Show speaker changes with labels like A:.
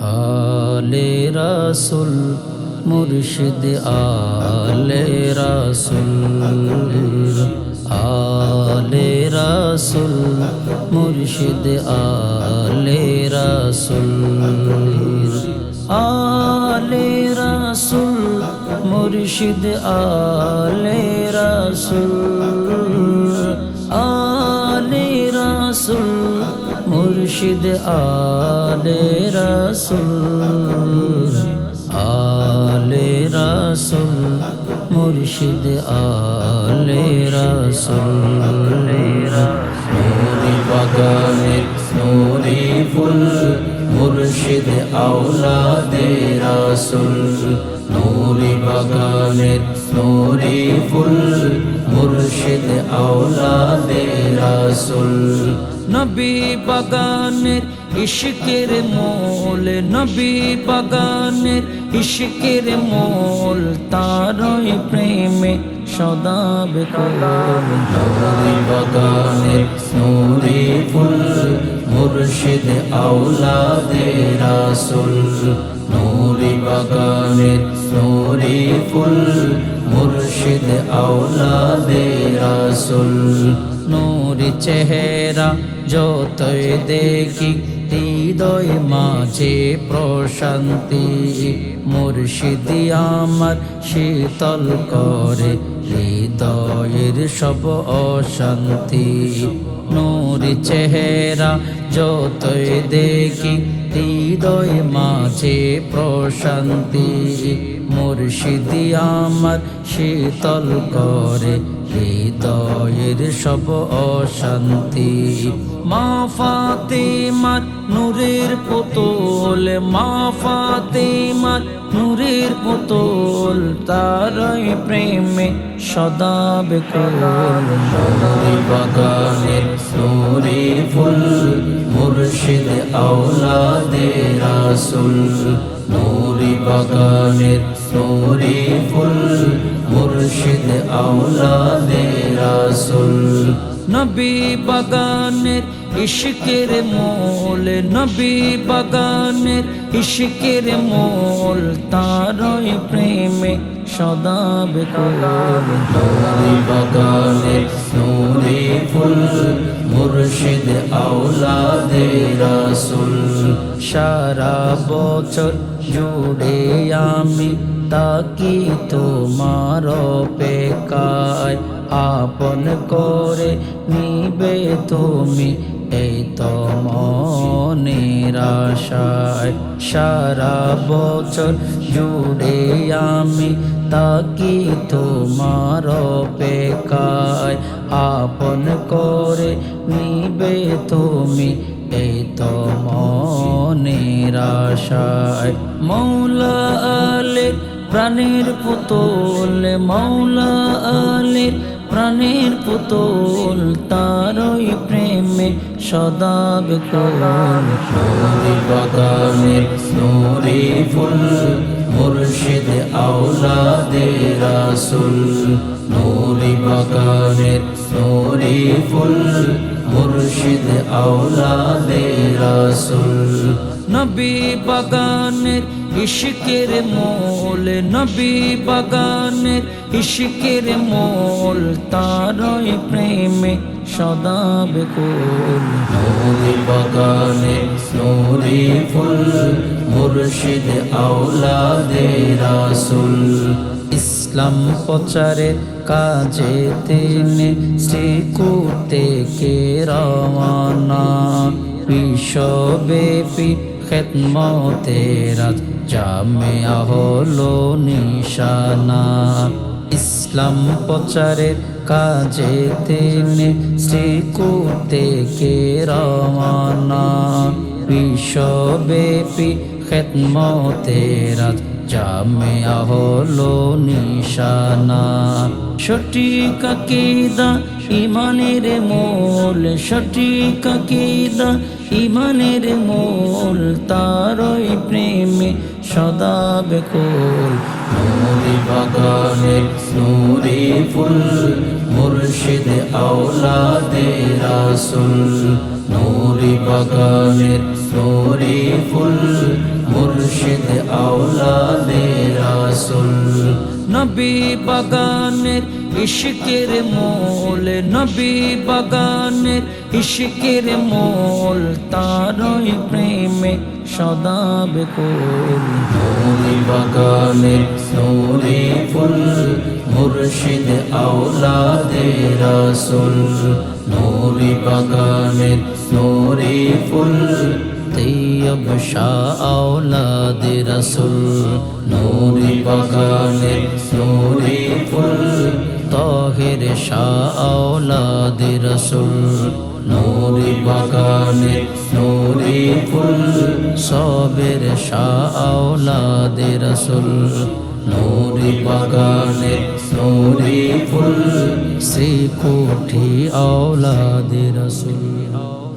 A: আলে রাসুল, মুর্শিদ আলে রাসুল। আলে রাসুল, মুর্শিদ আলে রাসুল। আলে রাসুল, মুর্শিদ আলে রাসুল। মুর্শিদ আলে রাসুল আলে রাসুল মুর্শিদ আলে রাসুল। নুরি বাগানের নুরি ফুল মুর্শিদ আওলাদে রাসুল। নুরি বাগানের নুরি ফুল। মুর্শিদ আওলাদে রাসুল। নবী বাগানের ইশকের মোল। নবী বাগানের ইশকের মোল। তারই প্রেমে সদা বেকল। নবী বাগানের নুরি ফুল। মুর্শিদ আওলাদে রাসুল। নুরি বাগানের নুরি ফুল। মুর্শিদ আওলাদে রাসুল। নূরি চেহারা যতই দেখি, হৃদয় মাঝে প্রশান্তি। মুর্শিদি আমার শীতল করে, হৃদয়ের সব অশান্তি। নূরি চেহারা যতই দেখি হৃদয় মাঝে প্রশান্তি। মুর্শিদি আমার শীতল করে হৃদয়ের সব অশান্তি। মা ফাতেমার নূরের পুতুল, মা ফাতেমার নূরের পুতুল, তারই প্রেমে সদা বেকুল। নূরি বাগানের নূরি ফুল, মুর্শিদ আওলাদে রাসুল। নূরি বাগানের নূরি ফুল, মুর্শিদ আওলাদে রাসুল। নবী বাগানের ইশকের মোল, নবী বাগানের ইশকের মোল, তারই প্রেমে সদা বেকুল। নূরি বাগানের নূরি ফুল, মুর্শিদ আওলাদে রাসুল। সারা বছর জুড়ে আমি তাকি তোমার পেকায় আপন করে নিবে তুমি এই তো মনের সারা বছর জুড়ে আমি তাকি তোমার পেকায় আপন করে নিবে তুমি এই তো মনের আশায় মৌলা আলে, প্রাণের পুতুল, মৌলা আলের প্রাণের পুতুল, তারই প্রেমে সদা বেকুল নুরি বাগানের নুরি ফুল, মুর্শিদ আওলাদে রাসুল। নুরি বাগানের নুরি ফুল মুর্শিদ আওলাদে রাসুল। নবী বাগানের ইশকের মোল, নবী বাগানের ইশকের মোল, তারই প্রেমে সদা বেকুল নূরি বাগানে নূরি ফুল, মুর্শিদ আওলাদে রাসুল। ইসলাম প্রচারের কাজে তিনি শ্রীকুতে কে রওয়ানা বিশ্বব্যাপী খেদমতেরা জামে হলো নিশানা। ইসলাম প্রচারের কাজে তিনি শ্রীকুতে কে রওয়ানা বিশ্বব্যাপী খেদমতেরা জামিয়া হলো নিশানা। সঠিক আকিদা ইমানের মোল, সঠিক আকিদা ইমানের মোল, তারই প্রেমে সদা বেকুল। নুরি বাগানের নুরি ফুল, মুর্শিদ আওলাদে রাসুল। নুরি বাগানের নুরি ফুল, মুর্শিদ আওলাদে রাসুল। নবী বাগানের ইশকের মোল, নবী বাগানের ইশকের মোল, তারই প্রেম সদা বেকুল নূরি বাগানের নূরি ফুল, মুর্শিদ আওলাদে রাসুল। নূরি বাগানের নূরি ফুল, তৈয়ব শাহ আওলাদ রসুল। নূরি বাগানের নূরি ফুল, তাহের শাহ আওলাদ রসুল। নূরি বাগানে নূরি ফুল, সবের শাহ আওলাদ রসুল। নূরি বাগানে নূরি ফুল সে কোঠি আওলাদ রসুল।